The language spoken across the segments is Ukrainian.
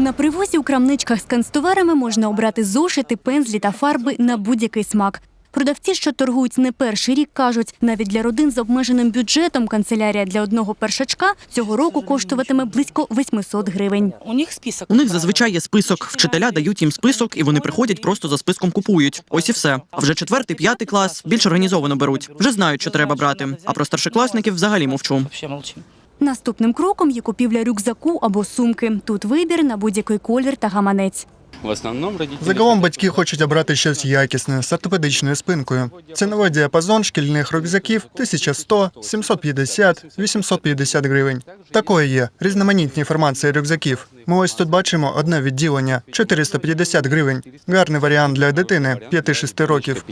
На привозі у крамничках з канцтоварами можна обрати зошити, пензлі та фарби на будь-який смак. Продавці, що торгують не перший рік, кажуть, навіть для родин з обмеженим бюджетом канцелярія для одного першачка цього року коштуватиме близько 800 гривень. У них список. У них зазвичай є список. Вчителя дають їм список, і вони приходять просто за списком купують. Ось і все. А вже четвертий, п'ятий клас більш організовано беруть. Вже знають, що треба брати. А про старшокласників взагалі мовчу. Наступним кроком є купівля рюкзаку або сумки. Тут вибір на будь-який колір та гаманець. В основному Загалом батьки хочуть обрати щось якісне з ортопедичною спинкою. Ціновий діапазон шкільних рюкзаків 1100, 750, 850 гривень. Такої є різноманітні формації рюкзаків. Ми ось тут бачимо одне відділення 450 гривень. Гарний варіант для дитини 5-6 років.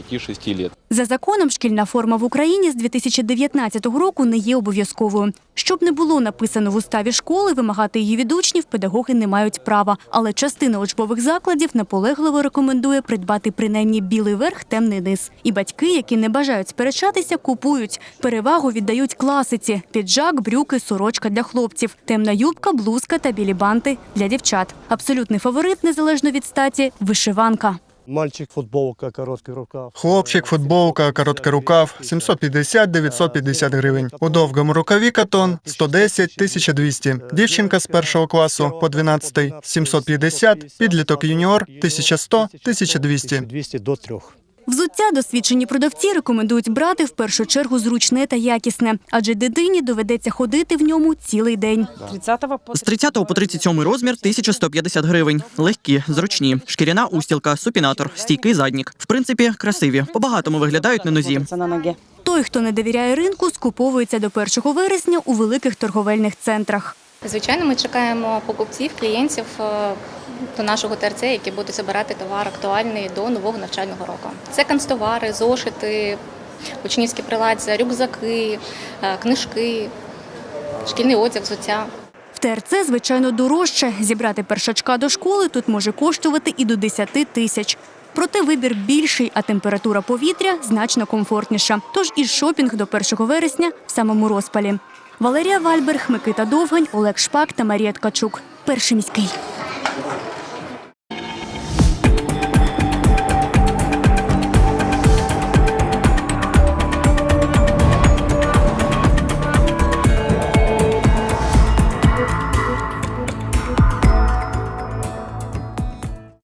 За законом, шкільна форма в Україні з 2019 року не є обов'язковою. Щоб не було написано в уставі школи, вимагати її від учнів педагоги не мають права. Але частина учбових закладів наполегливо рекомендує придбати принаймні білий верх, темний низ. І батьки, які не бажають сперечатися, купують. Перевагу віддають класиці: піджак, брюки, сорочка для хлопців, темна юбка, блузка та білі банти для дівчат. Абсолютний фаворит, незалежно від статі вишиванка. Мальчик футболка, короткий рукав. Хлопчик, футболка, короткий рукав 750-950 гривень. У довгому рукаві катон 110-1200. Дівчинка з першого класу по 12 750, підліток юніор 1100-1200. 200 до 3. Взуття досвідчені продавці рекомендують брати в першу чергу зручне та якісне, адже дитині доведеться ходити в ньому цілий день. 30 по З 30 по 37 розмір 1150 гривень. Легкі, зручні, шкіряна устілка, супінатор, стійкий заднік. В принципі, красиві. По-багатому виглядають на нозі. Той, хто не довіряє ринку, скуповується до 1 вересня у великих торговельних центрах. Звичайно, ми чекаємо покупців, клієнтів е, до нашого ТРЦ, які будуть забирати товар актуальний до нового навчального року. Це канцтовари, зошити, учнівські приладдя, рюкзаки, е, книжки, шкільний одяг, взуття. В ТРЦ, звичайно, дорожче. Зібрати першачка до школи тут може коштувати і до 10 тисяч. Проте вибір більший, а температура повітря значно комфортніша. Тож і шопінг до 1 вересня в самому розпалі. Валерія Вальберг, Микита Довгань, Олег Шпак та Марія Ткачук. Перший міський.